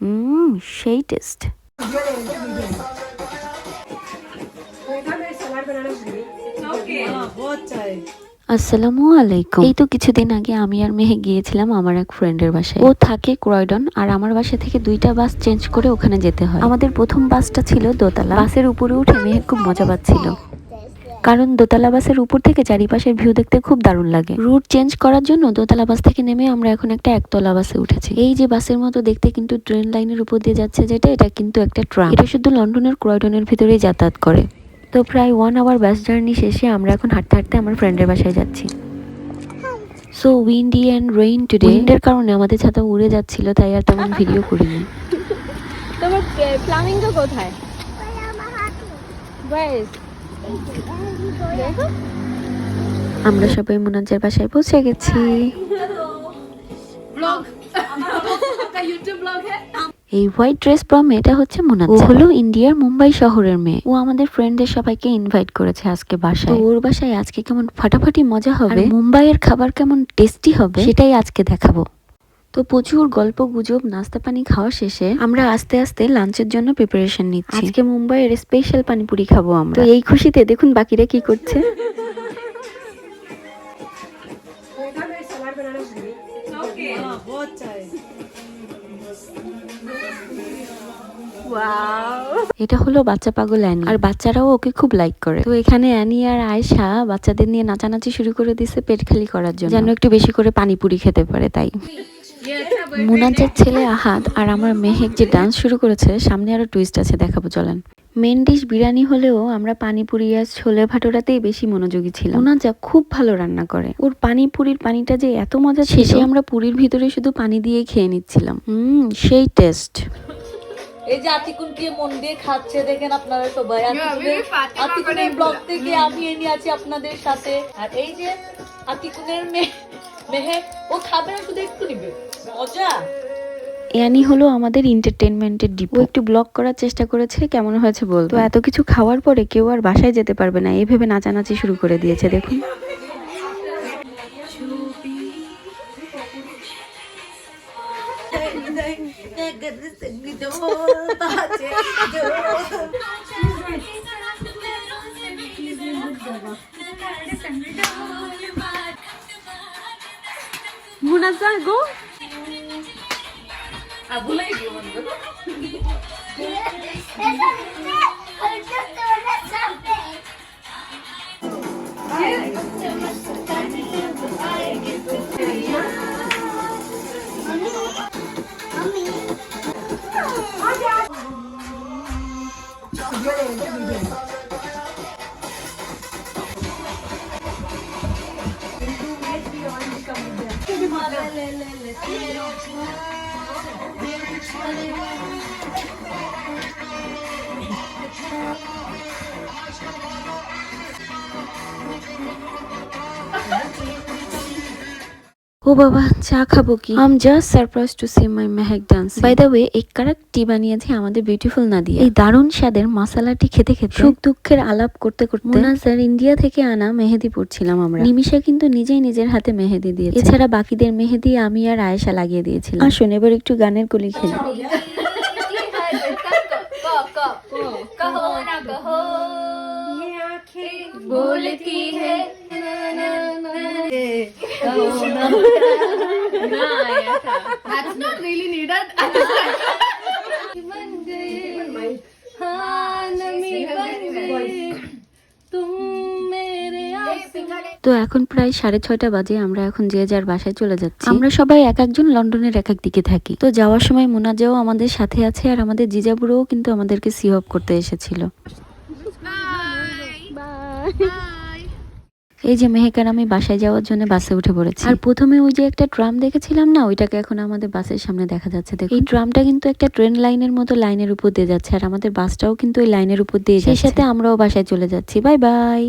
হুম সেই টেস্ট আসসালামু আলাইকুম। এই তো কিছুদিন আগে আমি আর মেহে গিয়েছিলাম আমার এক ফ্রেন্ডের বাসায়। ও থাকে ক্রয়ডন আর আমার বাসা থেকে দুইটা বাস চেঞ্জ করে ওখানে যেতে হয়। আমাদের প্রথম বাসটা ছিল দোতলা। বাসের উপরে উঠে মেহে খুব মজা পাচ্ছিল। কারণ দোতলা বাসের উপর থেকে চারিপাশের ভিউ দেখতে খুব দারুণ লাগে। রুট চেঞ্জ করার জন্য দোতলা বাস থেকে নেমে আমরা এখন একটা একতলা বাসে উঠেছি। এই যে বাসের মতো দেখতে কিন্তু ট্রেন লাইনের উপর দিয়ে যাচ্ছে যেটা এটা কিন্তু একটা ট্রাম এটা শুধু লন্ডনের ক্রয়ডনের ভিতরেই যাতায়াত করে। তো প্রায় ওয়ান আওয়ার বাস জার্নি শেষে আমরা এখন হাঁটতে হাঁটতে আমার ফ্রেন্ডের বাসায় যাচ্ছি। So windy and rain today উইন্ডের কারণে আমাদের ছাতা উড়ে যাচ্ছিল তাই আর তেমন ভিডিও করিনি। তোমার ফ্লামিঙ্গো কোথায়? আমরা সবাই মুনাজ্জার বাসায় পৌঁছে গেছি। এই হোয়াইট ড্রেস পরা মেয়েটা হচ্ছে মুনাজ্জা ও হলো ইন্ডিয়ার মুম্বাই শহরের মেয়ে। ও আমাদের ফ্রেন্ডদের সবাইকে ইনভাইট করেছে আজকে বাসায়। ওর বাসায় আজকে কেমন ফাটাফাটি মজা হবে? মুম্বাইয়ের খাবার কেমন টেস্টি হবে? সেটাই আজকে দেখাবো। তো প্রচুর গল্প গুজব নাস্তা পানি খাওয়া শেষে আমরা আস্তে আস্তে লাঞ্চের জন্য প্রিপারেশন নিচ্ছি। আজকে মুম্বাইয়ের স্পেশাল পানিপুরি খাব আমরা। তো এই খুশিতে দেখুন বাকিরা কি করছে। এটা হলো বাচ্চা পাগল অ্যানি। আর বাচ্চারাও ওকে খুব লাইক করে। তো এখানে অ্যানি আর আয়েশা বাচ্চাদের নিয়ে নাচানাচি শুরু করে দিছে পেট খালি করার জন্য। যেন একটু বেশি করে পানিপুরি খেতে পারে তাই। মুনাজ্জার ছেলে আহাদ আর আমার মেহেক যে ডান্স শুরু করেছে সামনে আরও টুইস্ট আছে দেখাবো চলেন। মেন ডিশ বিরিয়ানি হলেও আমরা পানিপুরি আর ছোলে ভাটোরাতেই বেশি মনোযোগী ছিলাম। মুনাজ্জা খুব ভালো রান্না করে। ওর পানিপুরির পানিটা যে এত মজা শেষে আমরা পুরীর ভিতরে শুধু পানি দিয়ে খেয়ে নিচ্ছিলাম। হুম সেই টেস্ট এই যে আতিকুনকে মন দিয়ে খাচ্ছে দেখেন আপনারা সবাই। আতিকুনের আতিকুনের ব্লগ থেকে আমি এনে আছি আপনাদের সাথে। আর এই যে আতিকুনের মেয়ে মেহে ও খাবে না শুধু একটু নিবে। মজা। ইয়ানি হলো আমাদের এন্টারটেনমেন্টের ডিপো ও একটু ব্লগ করার চেষ্টা করেছে কেমন হয়েছে বল তো এত কিছু খাওয়ার পরে কেউ আর বাসায় যেতে পারবে না এই ভেবে নাচানাচি শুরু করে দিয়েছে দেখুন। कोणाचा गो Thank you. মুনাজা গো ও বাবা চা খাবো কি I'm just surprise to see my Mehek dance by the way এক কারাক টি বানিয়েছে আমাদের বিউটিফুল নাদিয়া এই দারুণ স্বাদের মশলাটি খেতে খেতে সুখ দুঃখের আলাপ করতে করতে মোনাজার ইন্ডিয়া থেকে আনা মেহেদি পড়ছিলাম আমরা নিমিষা কিন্তু নিজেই নিজের হাতে মেহেদি দিয়েছে এছাড়া বাকিদের মেহেদি আমি আর আয়েশা লাগিয়ে দিয়েছিলাম আসুন এবার একটু গানের কলি খেলি बोलती है That's not really needed. তো এখন প্রায় সাড়ে ছয়টা বাজে আমরা এখন যে যার বাসায় চলে যাচ্ছি। আমরা সবাই এক একজন লন্ডনের এক এক দিকে থাকি। তো যাওয়ার সময় মোনাজাও আমাদের সাথে আছে আর আমাদের জিজাবুড়ো কিন্তু আমাদেরকে সিহব করতে এসেছিল। বাই এই যে মেহেকার আমি বাসায় যাওয়ার জন্য বাসে উঠে পড়েছি। আর প্রথমে ওই যে একটা ট্রাম দেখেছিলাম না ওইটাকে এখন আমাদের বাসের সামনে দেখা যাচ্ছে। দেখো এই ট্রামটা কিন্তু একটা ট্রেন লাইনের মতো লাইনের উপর দিয়ে যাচ্ছে আর আমাদের বাসটাও কিন্তু ওই লাইনের উপর দিয়ে সেই সাথে আমরাও বাসায় চলে যাচ্ছি। Bye bye.